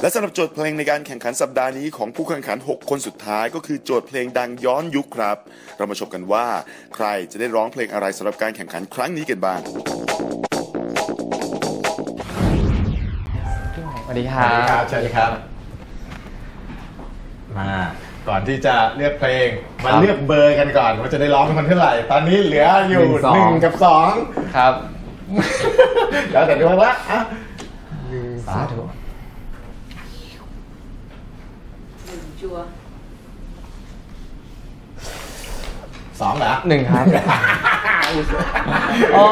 และสำหรับโจทย์เพลงในการแข่งขันสัปดาห์นี้ของผู้แข่งขัน 6 คนสุดท้ายก็คือโจทย์เพลงดังย้อนยุคครับ เรามาชมกันว่า ใครจะได้ร้องเพลงอะไรสำหรับการแข่งขันครั้งนี้กันบ้าง สวัสดีคสรัวัสดีครับบเชิญครับ มา ก่อนที่จะเลือกเพลง มาครับเลือกเบอร์กันก่อนว่าจะได้ร้องเป็นคนเท่าไหร่ ตอนนี้เหลืออยู่หนึ่งสอง หนึ่งกับสอง ครับ แล้วแต่ดูว่าอะ สาธุจัวสองเหรอหนึ่งครับโอ้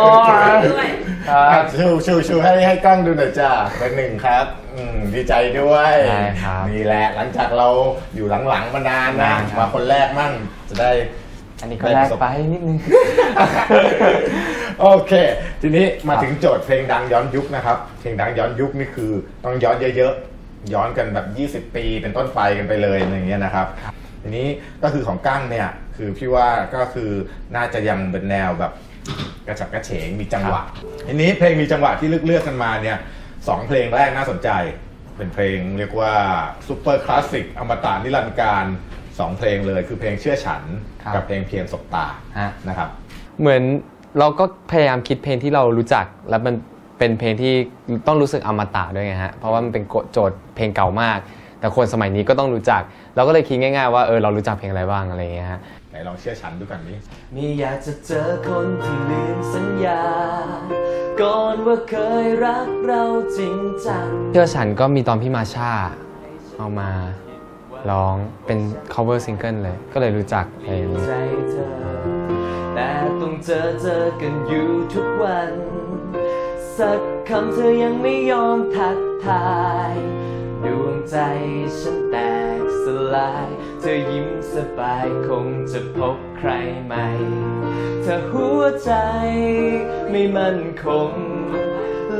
ยด้วยครัอะบชูชูชูให้ให้กล้องดูหน่อยจ้าเป็นหนึ่งครับอืมดีใจด้วยได้ครับนี่แหละหลังจากเราอยู่หลังๆมานานนะนานครับมาคนแรกมั่งจะได้ อันนี้ก็แลกไปนิดนึง โอเค ทีนี้มาถึงโจทย์เพลงดังย้อนยุคนะครับ เพลงดังย้อนยุคนี่คือต้องย้อนเยอะๆ ย้อนกันแบบ 20 ปีเป็นต้นไปกันไปเลยอย่างเงี้ยนะครับ ทีนี้ก็คือของกั้งเนี่ยคือพี่ว่าก็คือน่าจะยังเป็นแนวแบบกระฉับกระเฉงมีจังหวะ ทีนี้เพลงมีจังหวะที่เลือกเลือกๆกันมาเนี่ยสองเพลงแรกน่าสนใจ เป็นเพลงเรียกว่าซูเปอร์คลาสสิกอมตะนิรันดร์การสองเพลงเลยคือเพลงเชื่อฉันครับกับเพลงเพียงสบตาฮะนะครับ เหมือน เราก็พยายามคิดเพลงที่เรารู้จัก แล้วมันเป็นเพลงที่ต้องรู้สึกอมตะด้วยไงฮะ เพราะว่ามันเป็นโจทย์เพลงเก่ามาก แต่คนสมัยนี้ก็ต้องรู้จัก เราก็เลยคิดง่ายๆว่าเออเรารู้จักเพลงอะไรบ้างอะไรอย่างเงี้ยฮะ ไหนลองเชื่อฉันดูกันนี้มีอยากจะเจอคนที่ลืมสัญญา ก่อนว่าเคยรักเราจริงจัง เชื่อฉันก็มีตอนพี่มาชาเอามาร้องเป็น cover single เลย ก็เลยรู้จักเพลงนี้ ใจเธอ แต่ต้องเจอเจอกันอยู่ทุกวัน สักคำเธอยังไม่ยอมทักทาย ดวงใจฉันแตกสลาย เธอยิ้มสบายคงจะพบใครใหม่เธอหัวใจไม่มั่นคง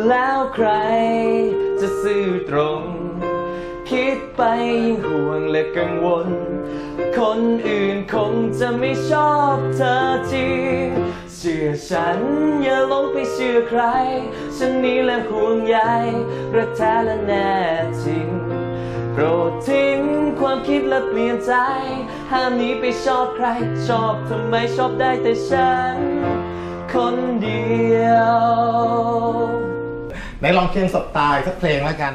แล้วใครจะซื่อตรง คิดไปยิ่งห่วงและกังวล คนอื่นคงจะไม่ชอบเธอจริงเชื่อฉันอย่าลงไปเชื่อใคร ฉันนี้และห่วงใยรักแท้และแน่จริง โปรดทิ้งความคิดและเปลี่ยนใจ ห้ามนี้ไปชอบใคร ชอบทำไมชอบได้แต่ฉัน คนเดียวไหนลองเพียงสบตายสักเพลงแล้วกัน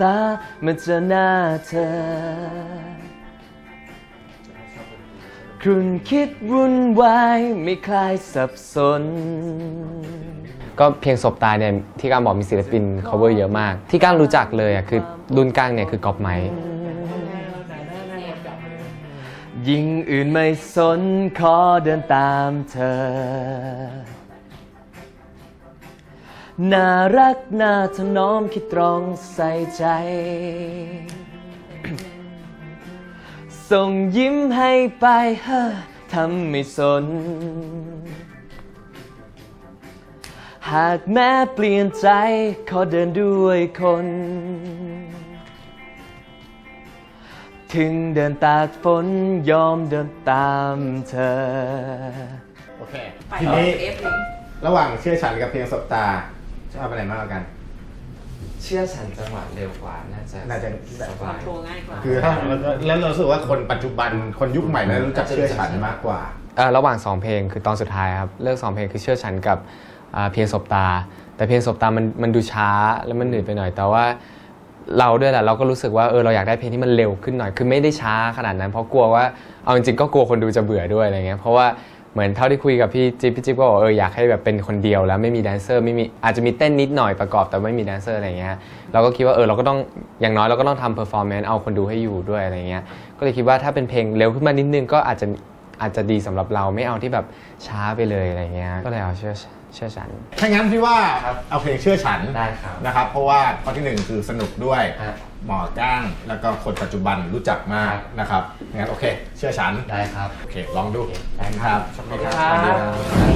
ตาเมื่อเจอหน้าเธอ ครุ่นคิดวุ่นวายไม่คลายสับสน ก็เพลงศพตายเนี่ยที่ก้างบอกมีศิลปิน cover เยอะมาก ที่ก้างรู้จักเลยอะคือรุ่นก้างเนี่ยคือกอบไม้ยิ่งอื่นไม่สนขอเดินตามเธอ น่ารักน่าถนอมคิดตรองใส่ใจ ส่งยิ้มให้ไปเฮ้อทำไม่สน หากแม้เปลี่ยนใจ ขอเดินด้วยคน ถึงเดินตากฝนยอมเดินตามเธอ โอเคไปทีนี้ เอฟเลยระหว่างเชื่อฉันกับเพียงสบตา ชอบอะไรมากกว่ากัน เชื่อฉันจังหวะเร็วกว่าน่าจะน่าจะ สคอบานยโทรง่ายกว่า คือถ้าแล้วเรารู้สึกว่าคนปัจจุบันคนยุคใหม่แล้วรู้จักเชื่อฉันมากกว่า เอ่อระหว่างสองเพลงคือตอนสุดท้ายครับเลือกสองเพลงคือเชื่อฉันกับอ่าเพลงศพตา แต่เพลงศพตามันมันดูช้าแล้วมันหนืดไปหน่อย แต่ว่าเราด้วยแหละเราก็รู้สึกว่าเออเราอยากได้เพลงที่มันเร็วขึ้นหน่อยคือไม่ได้ช้าขนาดนั้น เพราะกลัวว่าเอาจริงๆก็กลัวคนดูจะเบื่อด้วยอะไรเงี้ยเพราะว่า เหมือนเท่าที่คุยกับพี่จิ๊บพี่จิ๊บก็บอกเอออยากให้แบบเป็นคนเดียวแล้วไม่มีแดนเซอร์ไม่มีอาจจะมีเต้นนิดหน่อยประกอบแต่ไม่มีแดนเซอร์อะไรเงี้ยเราก็คิดว่าเออเราก็ต้องอย่างน้อยเราก็ต้องทำเพอร์ฟอร์แมนซ์เอาคนดูให้อยู่ด้วยอะไรเงี้ยก็เลยคิดว่าถ้าเป็นเพลงเร็วขึ้นมานิดนึงก็อาจจะอาจจะดีสำหรับเราไม่เอาที่แบบช้าไปเลยอะไรเงี้ยก็เลยเอาเชื่อเชื่อฉันถ้างั้นพี่ว่าเอาเพลงเชื่อฉันได้ครับนะครับเพราะว่าข้อที่หนึ่งคือสนุกด้วยฮะ หมอก้างแล้วก็คนปัจจุบันรู้จักมากนะครับงั้นโอเค เชื่อฉันได้ครับโอเค ลองดูได้คครัรับบขอบคุณครับสวัสดีครับ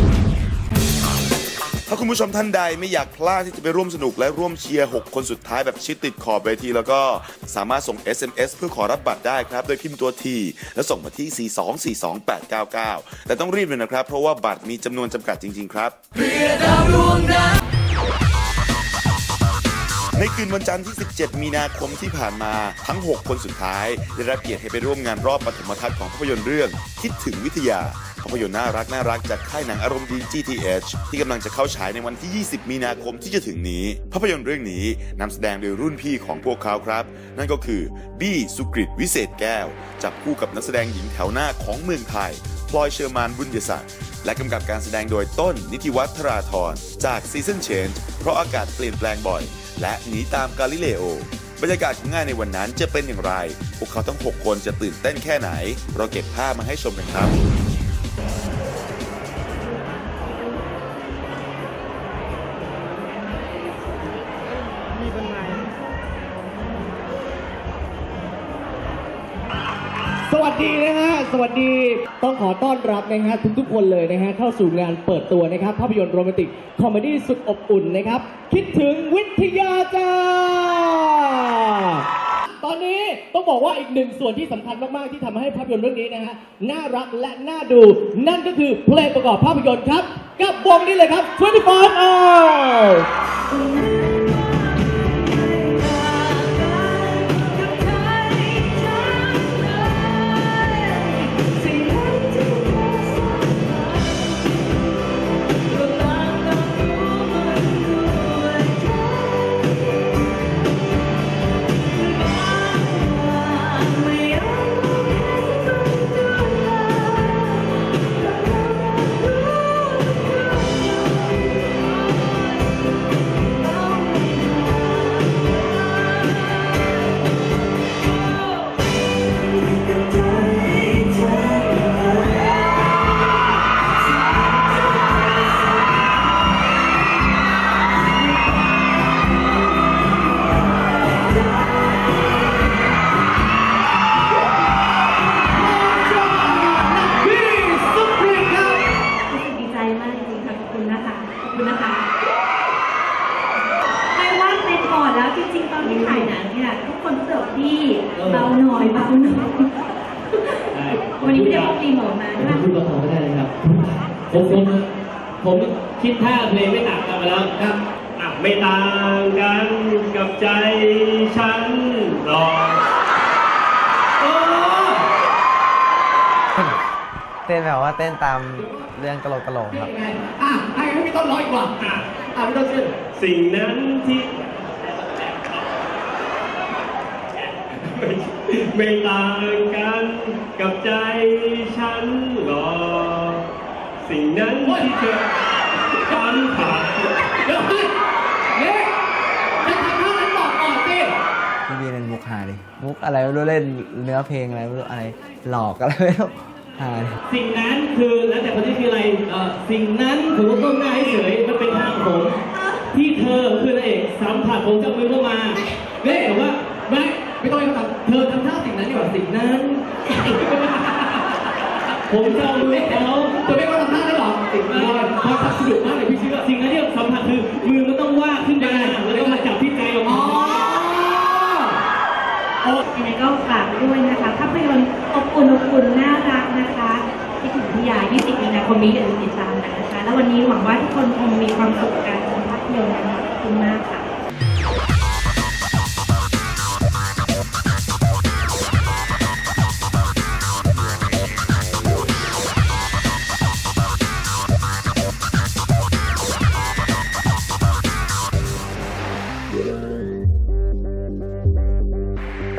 ถ้าคุณผู้ชมท่านใดไม่อยากพลาดที่จะไปร่วมสนุกและร่วมเชียร์ 6 คนสุดท้ายแบบชิดติดขอบเวที แล้วก็สามารถส่ง SMS เพื่อขอรับบัตรได้ครับ โดยพิมพ์ตัวที แล้วส่งมาที่ 4242899 แต่ต้องรีบเลยนะครับ เพราะว่าบัตรมีจำนวนจำกัดจริง ๆ ครับเพื่อดาวดวงนั้น ในคืนวันจันทร์ที่ 17 มีนาคมที่ผ่านมาทั้ง 6 คนสุดท้าย ได้รับเกียรติให้ไปร่วมงานรอบปฐมทัศน์ของภาพยนตร์เรื่อง คิดถึงวิทยาภาพยนตร์น่ารักน่ารักจากค่ายหนังอารมณ์ดี GTH ที่กำลังจะเข้าฉายในวันที่ 20 มีนาคมที่จะถึงนี้ ภาพยนตร์เรื่องนี้นำแสดงโดยรุ่นพี่ของพวกเขาครับ นั่นก็คือบี้สุกริตวิเศษแก้ว จับคู่กับนักแสดงหญิงแถวหน้าของเมืองไทยพลอยเชอร์มานบุญยศักดิ์และกำกับการแสดงโดยต้นนิติวัฒน์ธราธรจากซีซันเชนเพราะอากาศเปลี่ยนแปลงบ่อย และหนีตามกาลิเลโอบรรยากาศของงานในวันนั้นจะเป็นอย่างไร พวกเขาทั้ง 6 คนจะตื่นเต้นแค่ไหน เราเก็บภาพมาให้ชมกันครับ ดีนะฮะ สวัสดี ต้องขอต้อนรับนะฮะทุกๆคนเลยนะฮะเข้าสู่งานเปิดตัวนะครับ ภาพยนตร์โรแมนติก คอมเมดี้สุดอบอุ่นนะครับ คิดถึงวิทยาจ้า ตอนนี้ต้องบอกว่าอีกหนึ่งส่วนที่สำคัญมากๆที่ทำให้ภาพยนตร์เรื่องนี้นะฮะน่ารักและน่าดู นั่นก็คือเพลงประกอบภาพยนตร์ครับ กับวงนี้เลยครับ25 hours ผมผมผมคิดท่าเพลงไม่ต่างกันมาแล้วครับอะไม่ต่างกันกับใจฉันหรอกโอ้เต้นแบบว่าเต้นตามเรื่องตลกตลกๆครับ ยังไงอะให้ให้พี่ต้นร้อยกว่าอะอะพี่ต้นขึ้นสิ่งนั้นที่ไม่ไม่ต่างกันกับใจฉันหรอกสิ่ง นั้นที่เธอฝันผ่านเดี๋ยวให้เนี่ยจะทำท่านั้นบอกก่อนสิพี่บีเล่นมุกหาดิมุกอะไรไม่รู้เล่นเนื้อเพลงอะไรไม่รู้อะไรหลอกอะไรไม่รู้หาดิสิ่งนั้นคือแล้วแต่คนที่คืออะไรเอ่อสิ่งนั้นผมก็ก้มหน้าเฉย ภาพยนตร์อบอุ่นอบอุ่นน่ารักนะคะที่ถึงพิยา20มีนาคมนี้อย่าลืมติดตามกันนะคะ แล้ววันนี้หวังว่าทุกคนคงมีความสุขกับการชมภาพยนตร์นะคะขอบคุณมากค่ะ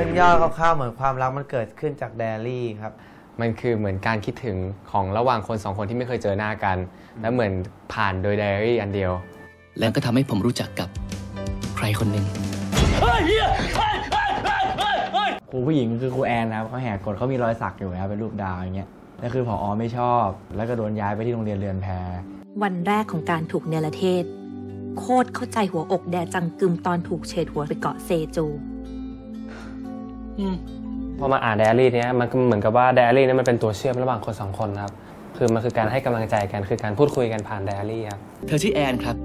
เป็นย่อคร่าวๆเหมือนความรักมันเกิดขึ้นจากไดอารี่ครับ มันคือเหมือนการคิดถึงของระหว่างคนสองคนที่ไม่เคยเจอหน้ากัน แล้วเหมือนผ่านโดยไดอารี่อันเดียว แล้วก็ทำให้ผมรู้จักกับใครคนหนึ่งครูผู้หญิงคือครูแอนนะครับเขาแหกกฎเขามีรอยสักอยู่นะครับเป็นรูปดาวอย่างเงี้ยแล้วคือผอไม่ชอบ แล้วก็โดนย้ายไปที่โรงเรียนเรือนแพวันแรกของการถูกเนรเทศ โคตรเข้าใจหัวอกแดจังกึมตอนถูกเฉดหัวไปเกาะเซจู พอมาอ่านไดอารี่เนี้ยมันก็เหมือนกับว่าไดอารี่นี้มันเป็นตัวเชื่อมระหว่างคนสองคนครับคือมันคือการให้กำลังใจกันคือการพูดคุยกันผ่านไดอารี่ครับเธอชื่อแอนครับ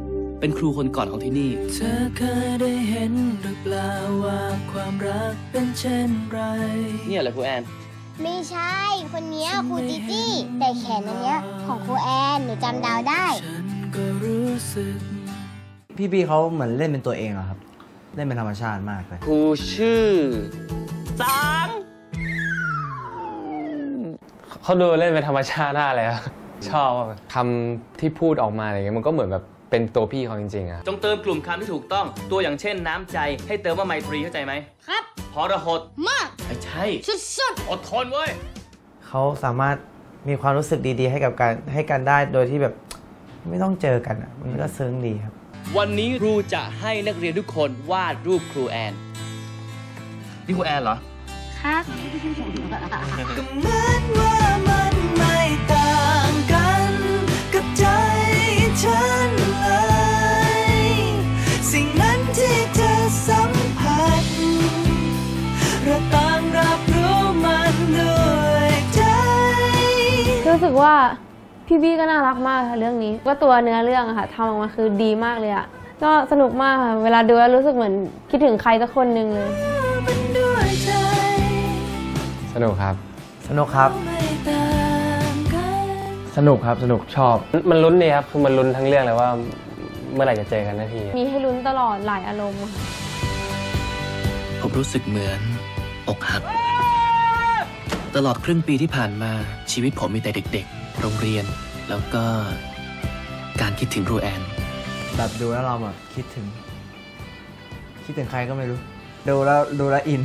เป็นครูคนก่อนของที่นี่ เธอเคยได้เห็นหรือเปล่าว่าความรักเป็นเช่นไรเนี่ยเหรอครูแอนไม่ใช่ คนเนี้ยครูจิจี้แต่แขนอันเนี้ยของครูแอนหนูจำดาวได้ฉันก็รู้สึกพี่บีเขาเหมือนเล่นเป็นตัวเองอะครับ เล่นเป็นธรรมชาติมากเลยครูชื่อ สังเขาดูเล่นเป็นธรรมชาติหน้าเลยครับชอบอะคำที่พูดออกมาอะไรเงี้ยมันก็เหมือนแบบเป็นตัวพี่เขาจริงๆอะจงเติมกลุ่มคำที่ถูกต้อง ตัวอย่างเช่นน้ำใจ ให้เติมว่าไมตรีเข้าใจไหมครับพอระหดมากไม่ใช่สุดอดทนเว้ยเขาสามารถมีความรู้สึกดีๆ ให้กับการให้กันได้โดยที่แบบไม่ต้องเจอกันอะมันก็ซึ้งดีครับ วันนี้ครูจะให้นักเรียนทุกคนวาดรูปครูแอน นี่ครูแอนเหรอๆครับก็เหมือนว่ามันไม่ต่างกันกับใจฉันเลย สิ่งนั้นที่เธอสัมผัสเราต่างรับรู้มันด้วยใจ รู้สึกว่าพี่บี้ก็น่ารักมากค่ะเรื่องนี้ ก็ตัวเนื้อเรื่องอะค่ะทำออกมาคือดีมากเลยอะก็สนุกมากค่ะ เวลาดูแล้วรู้สึกเหมือนคิดถึงใครสักคนหนึ่งเลยมันด้วยใจ สนุกครับ สนุกครับไม่ต่างกันสนุกครับ สนุกชอบ มันลุ้นดีครับ คือมันลุ้นทั้งเรื่องเลยว่าเมื่อไหร่จะเจอกันนาที มีให้ลุ้นตลอดหลายอารมณ์อะค่ะผมรู้สึกเหมือนอกหัก ตลอดครึ่งปีที่ผ่านมาชีวิตผมมีแต่เด็ก ๆ โรงเรียน แล้วก็การคิดถึงครูแอน แบบดูแล้วเราแบบคิดถึง คิดถึงใครก็ไม่รู้ ดูแล้วดูแล้วอิน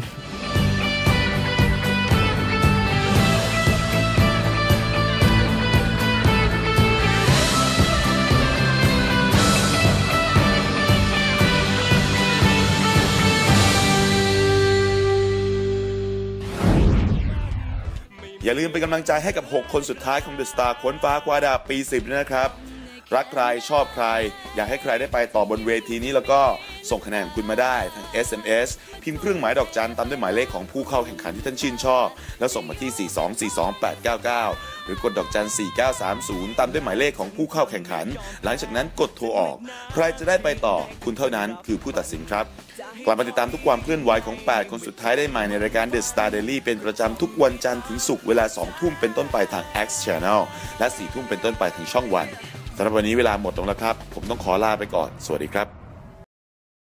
อย่าลืมเป็นกำลังใจให้กับ 6 คนสุดท้ายของ The Star ค้นฟ้าคว้าดาวปี 10ด้วยนะครับ รักใครชอบใคร อยากให้ใครได้ไปต่อบนเวทีนี้แล้วก็ ส่งคะแนนของคุณมาได้ทาง SMS พิมพ์เครื่องหมายดอกจันตามด้วยหมายเลขของผู้เข้าแข่งขันที่ท่านชื่นชอบ แล้วส่งมาที่ 4242899 หรือกดดอกจัน 4930 ตามด้วยหมายเลขของผู้เข้าแข่งขัน หลังจากนั้นกดโทรออก ใครจะได้ไปต่อคุณเท่านั้นคือผู้ตัดสินครับกลับมาติดตามทุกความเคลื่อนไหวของ 8 คนสุดท้ายได้ใหม่ในรายการ The Star Daily เป็นประจำทุกวันจันทร์ถึงศุกร์เวลา 2 ทุ่มเป็นต้นไปทาง X Channel และ 4 ทุ่มเป็นต้นไปทางช่องวันสำหรับวันนี้เวลาหมดลงแล้วครับ ผมต้องขอลาไปก่อน สวัสดีครับ